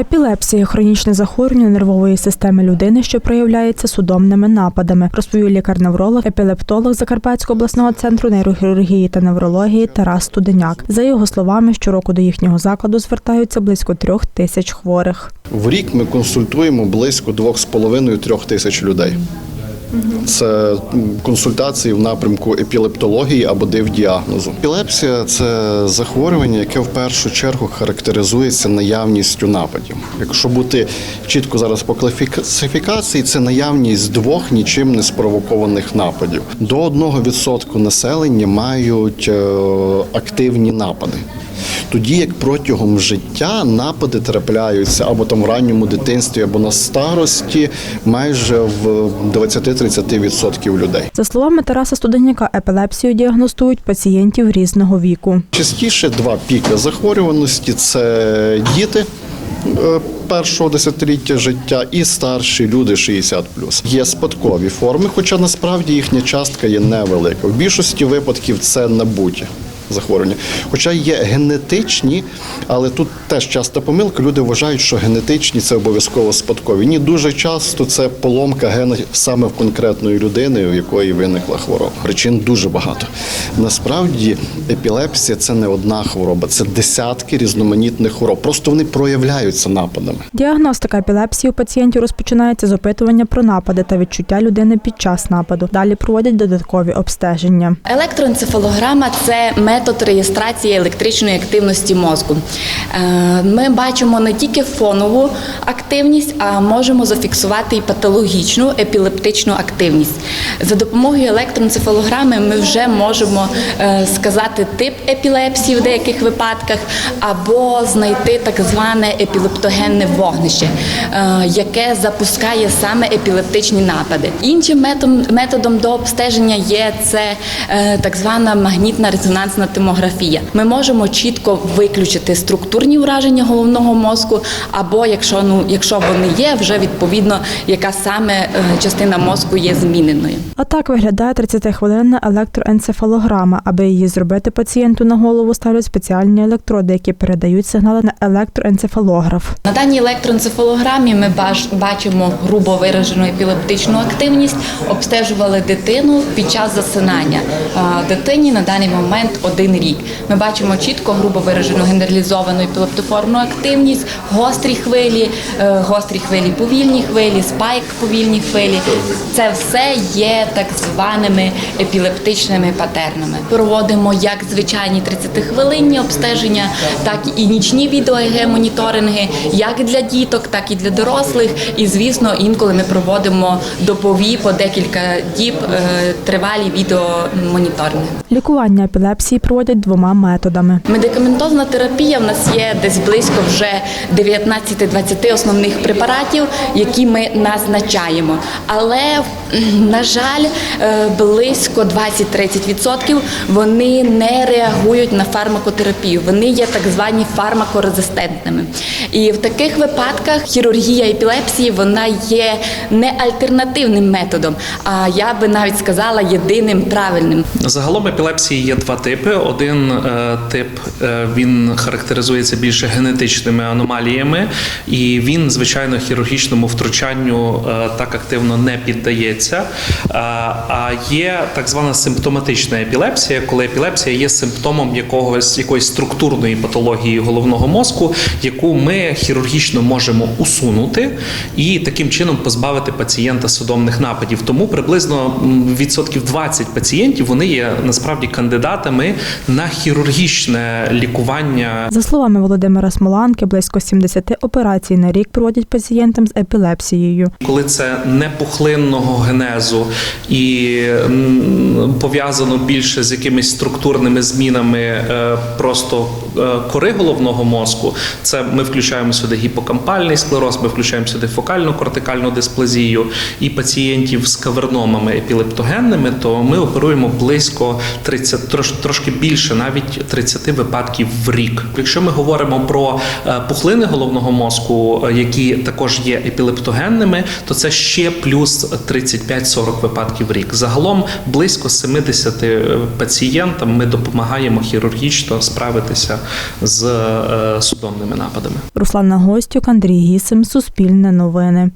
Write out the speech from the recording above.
Епілепсія хронічне захворювання нервової системи людини, що проявляється судомними нападами, розповів лікар-невролог, епілептолог Закарпатського обласного центру нейрохірургії та неврології Тарас Студеняк. За його словами, щороку до їхнього закладу звертаються близько трьох тисяч хворих. В рік ми консультуємо близько 2,5-3 тисяч людей. Це консультації в напрямку епілептології або див-діагнозу. Епілепсія це захворювання, яке в першу чергу характеризується наявністю нападів. Якщо бути чітко зараз по класифікації, це наявність двох нічим не спровокованих нападів. До 1% населення мають е, активні напади. Тоді як протягом життя напади трапляються або там в ранньому дитинстві, або на старості, майже в 20-30% людей. За словами Тараса Студеняка, епілепсію діагностують пацієнтів різного віку. Частіше два піки захворюваності це діти. е, Першого десятиліття життя і старші люди 60 Є спадкові форми, хоча насправді їхня частка є невелика. В більшості випадків це набуті захворювання. Хоча є генетичні, але тут теж часто помилка. Люди вважають, що генетичні це обов'язково спадкові. Ні, дуже часто це поломка гена саме в конкретної людини, у якої виникла хвороба. Причин дуже багато. Насправді епілепсія це не одна хвороба, це десятки різноманітних хвороб. Просто вони проявляються нападами. Діагностика епілепсії у пацієнтів розпочинається з опитування про напади та відчуття людини під час нападу. Далі проводять додаткові обстеження. Електроенцефалограма це метод реєстрації електричної активності мозку. Е, Ми бачимо не тільки фонову активність, а можемо зафіксувати і патологічну епілептичну активність. За допомогою електроенцефалограми ми вже можемо е, сказати тип епілепсії в деяких випадках, або знайти так зване епілептогенне вогнище, е, яке запускає саме епілептичні напади. Іншим методом, до обстеження є це так звана магнітна резонансна томографія. Ми можемо чітко виключити структурні ураження головного мозку, або якщо ну якщо вони є, вже відповідно яка саме е, частина мозку є зміненою. А так виглядає 30-хвилинна електроенцефалограма. Аби її зробити пацієнту на голову ставлять спеціальні електроди, які передають сигнали на електроенцефалограф. На даній електроенцефалограмі ми бачимо грубо виражену епілептичну активність. Обстежували дитину під час засинання. Дитині на даний момент один рік. Ми бачимо чітко грубо виражену генералізовану епілептоформну активність, гострі хвилі, е, гострі хвилі, повільні хвилі, спайк повільні хвилі. Це все є так званими епілептичними патернами. Проводимо як звичайні 30-хвилинні обстеження, так і нічні відео-моніторинги, як для діток, так і для дорослих. І звісно, інколи ми проводимо допові по декілька діб е, тривалі відеомоніторинги. Лікування епілепсії проводять двома методами. Медикаментозна терапія в нас є десь близько вже 19-20 основних препаратів, які ми назначаємо. Але, м, на жаль, е, близько 20-30% вони не реагують на фармакотерапію. Вони є так звані фармакорезистентними. І в таких випадках хірургія епілепсії вона є не альтернативним методом, а я би навіть сказала єдиним правильним. Загалом епілепсії є два типи. Один е, тип е, він характеризується більше генетичними аномаліями, і він, звичайно, хірургічному втручанню е, так активно не піддається. Е, а є так звана симптоматична епілепсія, коли епілепсія є симптомом якогось якоїсь структурної патології головного мозку, яку ми хірургічно можемо усунути і таким чином позбавити пацієнта судомних нападів. Тому приблизно відсотків 20 пацієнтів вони є насправді кандидатами на хірургічне лікування За словами Володимира Смоланки, близько 70 операцій на рік проводять пацієнтам з епілепсією. коли це не пухлинного генезу і пов'язано більше з якимись структурними змінами е, просто е, кори головного мозку, це ми включаємо сюди гіпокампальний склероз, ми включаємо сюди фокальну кортикальну дисплазію і пацієнтів з каверномами епілептогенними, то ми оперуємо близько 30, трош, трошки більше, навіть 30 випадків в рік. Якщо ми говоримо про е, пухлини головного мозку, які також є епілептогенними, то це ще плюс 35-40 випадків в рік. Загалом близько 70 пацієнтам ми допомагаємо хірургічно справитися з е, судомними нападами. Руслана Гостюк, Андрій Гісим, Суспільне новини.